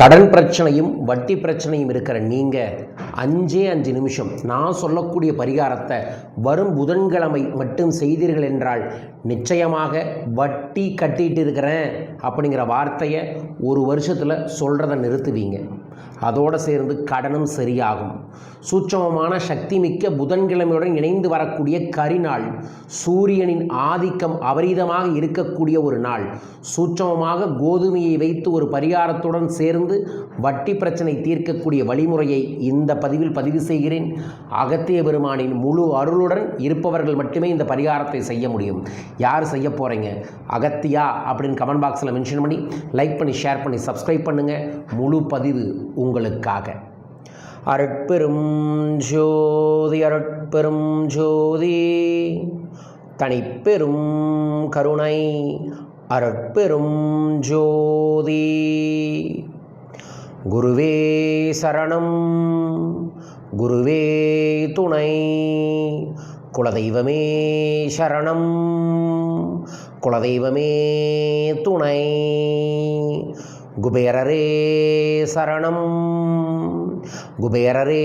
கடன் பிரச்சனையும் வட்டி பிரச்சனையும் இருக்கிற நீங்கள் அஞ்சே அஞ்சு நிமிஷம் நான் சொல்லக்கூடிய பரிகாரத்தை வரும் புதன்கிழமை மட்டும் செய்தீர்கள் என்றால் நிச்சயமாக வட்டி கட்டிட்டு இருக்கிறேன் அப்படிங்கிற வார்த்தையை ஒரு வருஷத்தில் சொல்கிறத நிறுத்துவீங்க. அதோடு சேர்ந்து கடனும் சரியாகும். சூட்சமமான சக்தி மிக்க புதன்கிழமையுடன் இணைந்து வரக்கூடிய கரிநாள் சூரியனின் ஆதிக்கம் அபரீதமாக இருக்கக்கூடிய ஒரு நாள். சூட்சமமாக கோதுமையை வைத்து ஒரு பரிகாரத்துடன் சேர்ந்து வட்டி பிரச்சனை தீர்க்கக்கூடிய வழிமுறையை இந்த பதிவில் பதிவு செய்கிறேன். அகத்திய பெருமானின் முழு அருளுடன் இருப்பவர்கள் மட்டுமே இந்த பரிகாரத்தை செய்ய முடியும். யார் செய்ய போகிறீங்க அகத்தியா அப்படின்னு கமெண்ட் பாக்ஸில் மென்ஷன் பண்ணி லைக் பண்ணி ஷேர் பண்ணி சப்ஸ்கிரைப் பண்ணுங்கள் முழு பதிவு உங்களுக்காக. அருட்பெரும் ஜோதி அருட்பெரும் ஜோதி. தனிப்பெரும் கருணை அருட்பெரும் ஜோதி. குருவே சரணம் குருவே துணை குலதெய்வமே சரணம் குலதெய்வமே துணை குபேரரே சரணம் குபேரரே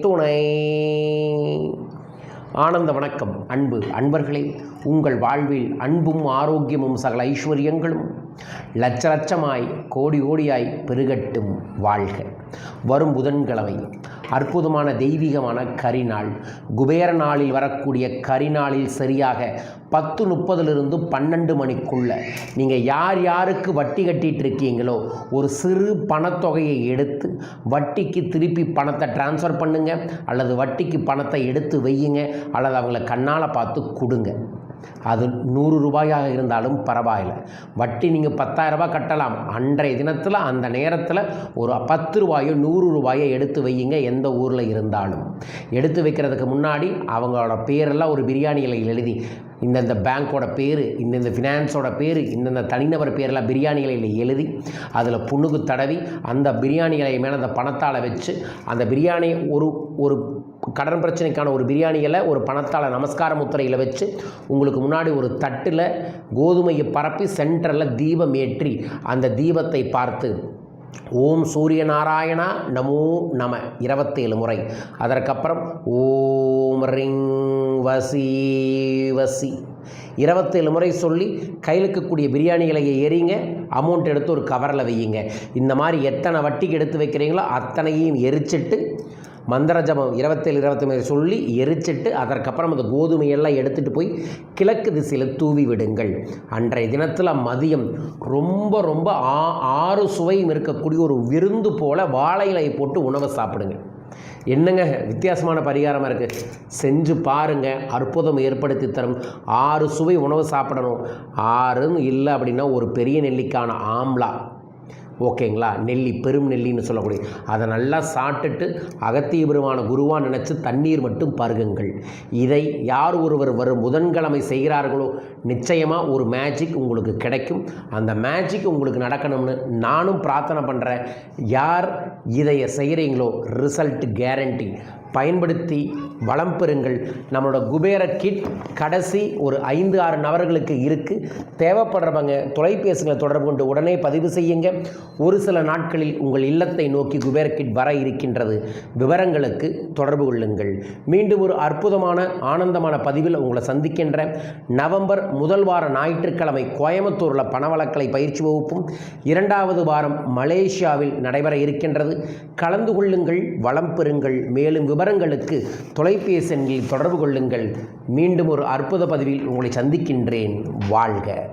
துணை. ஆனந்த வணக்கம் அன்பு அன்பர்களே. உங்கள் வாழ்வில் அன்பும் ஆரோக்கியமும் சகல ஐஸ்வர்யங்களும் லட்ச லட்சமாய் கோடி கோடியாய் பெருகட்டும் வாழ்க. வரும் புதன்கிழமை அற்புதமான தெய்வீகமான கரிநாள். குபேர நாளில் வரக்கூடிய கரிநாளில் சரியாக பத்து முப்பதுலேருந்து பன்னெண்டு மணிக்குள்ள நீங்கள் யார் யாருக்கு வட்டி கட்டிகிட்டு இருக்கீங்களோ ஒரு சிறு பணத்தொகையை எடுத்து வட்டிக்கு திருப்பி பணத்தை டிரான்ஸ்ஃபர் பண்ணுங்கள் அல்லது வட்டிக்கு பணத்தை எடுத்து வையுங்க அல்லது அவங்கள கண்ணால் பார்த்து கொடுங்க. அது நூறு ரூபாயாக இருந்தாலும் பரவாயில்லை. வட்டி நீங்கள் பத்தாயிரம் ரூபாய் கட்டலாம். அன்றைய தினத்தில் அந்த நேரத்தில் ஒரு பத்து ரூபாயோ நூறு ரூபாயோ எடுத்து வையுங்க எந்த ஊரில் இருந்தாலும். எடுத்து வைக்கிறதுக்கு முன்னாடி அவங்களோட பேரெல்லாம் ஒரு பிரியாணி இலையில் எழுதி இந்தந்த பேங்க்கோட பேர் இந்தந்த ஃபினான்ஸோட பேர் இந்தந்த தனிநபர் பேரெல்லாம் பிரியாணி இலையில் எழுதி அதில் புண்ணுக்கு தடவி அந்த பிரியாணி இலையை மேலே அந்த பணத்தால் வச்சு அந்த பிரியாணி ஒரு ஒரு கடன் பிரச்சனைக்கான ஒரு பிரியாணிகளை ஒரு பணத்தால் நமஸ்கார முத்திரையில் வச்சு உங்களுக்கு முன்னாடி ஒரு தட்டில் கோதுமையை பரப்பி சென்டரில் தீபம் ஏற்றி அந்த தீபத்தை பார்த்து ஓம் சூரிய நாராயணா நமோ நம இருபத்தேழு முறை. அதற்கப்புறம் ஓம் ரிங் வசி வசி இருபத்தேழு முறை சொல்லி கையில் இருக்கக்கூடிய பிரியாணிகளை எறிங்க அமௌண்ட் எடுத்து ஒரு கவரில் வையுங்க. இந்த மாதிரி எத்தனை வட்டிக்கு எடுத்து வைக்கிறீங்களோ அத்தனையும் எரிச்சிட்டு மந்திர ஜபம் இருபத்தேழு இருபத்தி மூணு சொல்லி எரிச்சிட்டு அதற்கப்புறம் அந்த கோதுமையெல்லாம் எடுத்துகிட்டு போய் கிழக்கு திசையில் தூவி விடுங்கள். அன்றைய தினத்தில் மதியம் ரொம்ப ரொம்ப ஆ ஆறு சுவையும் இருக்கக்கூடிய ஒரு விருந்து போல் வாழை இலையை போட்டு உணவை சாப்பிடுங்க. என்னங்க வித்தியாசமான பரிகாரமாக இருக்குது செஞ்சு பாருங்கள் அற்புதம் ஏற்படுத்தி தரும். ஆறு சுவை உணவு சாப்பிடணும். ஆறுன்னு இல்லை அப்படின்னா ஒரு பெரிய நெல்லிக்கான ஆம்லா. ஓகேங்களா? நெல்லி பெரும் நெல்லின்னு சொல்லக்கூடிய அதை நல்லா சாப்பிட்டுட்டு அகத்திய பெருமான குருவாக நினச்சி தண்ணீர் மட்டும் பருகுங்கள். இதை யார் ஒருவர் வரும் புதன்கிழமை செய்கிறார்களோ நிச்சயமாக ஒரு மேஜிக் உங்களுக்கு கிடைக்கும். அந்த மேஜிக் உங்களுக்கு நடக்கணும்னு நானும் பிரார்த்தனை பண்ணுறேன் யார் இதை செய்கிறீங்களோ ரிசல்ட் கேரண்டி பயன்படுத்தி வளம் பெறுங்கள். நம்மளோட குபேர கிட் கடைசி ஒரு ஐந்து ஆறு நபர்களுக்கு இருக்குது தேவைப்படுறவங்க தொலைபேசிகளை தொடர்பு கொண்டு உடனே பதிவு செய்யுங்க. ஒரு சில நாட்களில் உங்கள் இல்லத்தை நோக்கி குபேர கிட் வர இருக்கின்றது. விவரங்களுக்கு தொடர்பு கொள்ளுங்கள். மீண்டும் ஒரு அற்புதமான ஆனந்தமான பதிவில் உங்களை சந்திக்கின்ற நவம்பர் முதல் வார ஞாயிற்றுக்கிழமை கோயம்புத்தூரில் பணவளக்கலை பயிற்சி வகுப்பும் இரண்டாவது வாரம் மலேசியாவில் நடைபெற இருக்கின்றது. கலந்து கொள்ளுங்கள் வளம் பெறுங்கள். மேலும் விவரங்களுக்கு தொலைபேசி எண்ணில் தொடர்பு கொள்ளுங்கள். மீண்டும் ஒரு அற்புத பதிவில் உங்களை சந்திக்கின்றேன். வாழ்க.